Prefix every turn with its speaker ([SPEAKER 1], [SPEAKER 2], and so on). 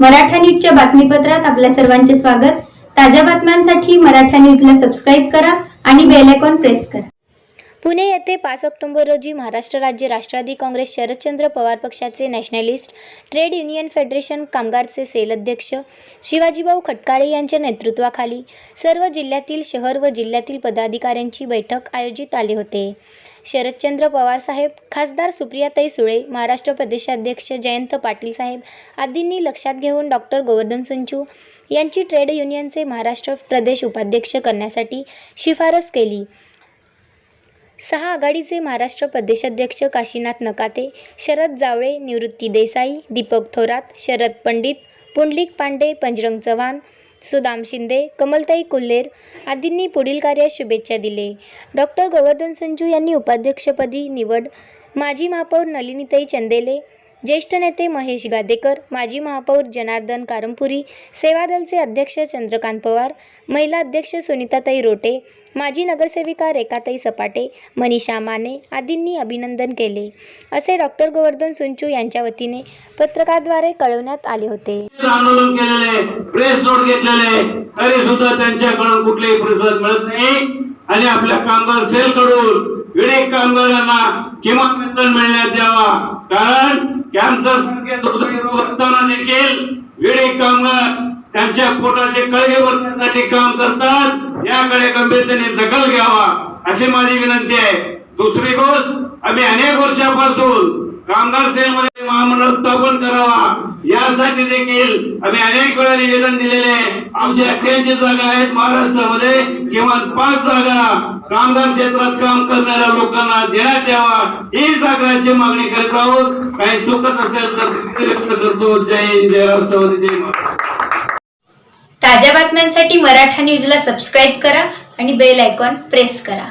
[SPEAKER 1] मराठा न्यूजच्या बातमीपत्रात आपल्या सर्वांचे स्वागत. ताज्या बातम्यांसाठी मराठा न्यूजला सबस्क्राईब करा आणि बेल आयकॉन प्रेस करा. पुणे येथे पाच ऑक्टोबर रोजी महाराष्ट्र राज्य राष्ट्रवादी काँग्रेस शरदचंद्र पवार पक्षाचे नॅशनलिस्ट ट्रेड युनियन फेडरेशन कामगारचे सेल अध्यक्ष शिवाजीभाऊ खटकाळे यांच्या नेतृत्वाखाली सर्व जिल्ह्यातील शहर व जिल्ह्यातील पदाधिकाऱ्यांची बैठक आयोजित आले होते. शरदचंद्र पवार साहेब खासदार सुप्रियाताई सुळे महाराष्ट्र प्रदेशाध्यक्ष जयंत पाटील साहेब आदींनी लक्षात घेऊन डॉक्टर गोवर्धन संचू यांची ट्रेड युनियनचे महाराष्ट्र प्रदेश उपाध्यक्ष करण्यासाठी शिफारस केली. सहा आघाडीचे महाराष्ट्र प्रदेशाध्यक्ष काशीनाथ नकाते शरद जावळे निवृत्ती देसाई दीपक थोरात शरद पंडित पुंडलिक पांडे पंजरंग चव्हाण सुदाम शिंदे कमलताई कुल्हेर आदींनी पुढील कार्यास शुभेच्छा दिले. डॉक्टर गोवर्धन संजू यांनी उपाध्यक्षपदी निवड. माजी महापौर नलिनीताई चंदेले ज्येष्ठ नेते महेश गादेकर माजी महापौर जनार्दन कारंपुरी सेवादलचे अध्यक्ष चंद्रकांत पवार महिला अध्यक्ष सुनीताताई रोटे माजी नगरसेविका रेखाताई सपाटे मनीषा माने आदींनी अभिनंदन केले. असे डॉक्टर गोवर्धन सुंचू यांच्या वतीने पत्रकाद्वारे कळवण्यात आले होते.
[SPEAKER 2] आंदोलन केलेले प्रेस नोट घेतलेले तरी सुद्धा त्यांच्याकडून कुठलेही प्रतिसाद मिळत नाही. आणि आपल्या कामगार सेल कडून विडेक कामगारांना किमान वेतन मिळण्यात यावा कारण कॅन्सर सारखे रोग असताना देखील विडेक कामगार त्यांच्या पोटाचे कळगे भरण्यासाठी काम करतात. याकडे गंभीरतेने दखल घ्यावा अशी माझी विनंती आहे. दुसरी गोष्ट आम्ही अनेक वर्षापासून कामगार सेल पुनरुत्थापन करावा. यासाठी देखील आम्ही अनेक वेळा निवेदन दिलेले आमचे अठ्ठ्याऐंशी जागा आहेत महाराष्ट्रामध्ये. किमान पाच जागा कामगार क्षेत्रात काम करणाऱ्या लोकांना देण्यात यावा. ही जागांची मागणी करत आहोत. काही चुकत असेल तर व्यक्त करतो. जय हिंद जय राष्ट्रवादी जय
[SPEAKER 1] ताज्या बातम्यांसाठी मराठा न्यूजला सबस्क्राईब करा आणि बेल आयकॉन प्रेस करा.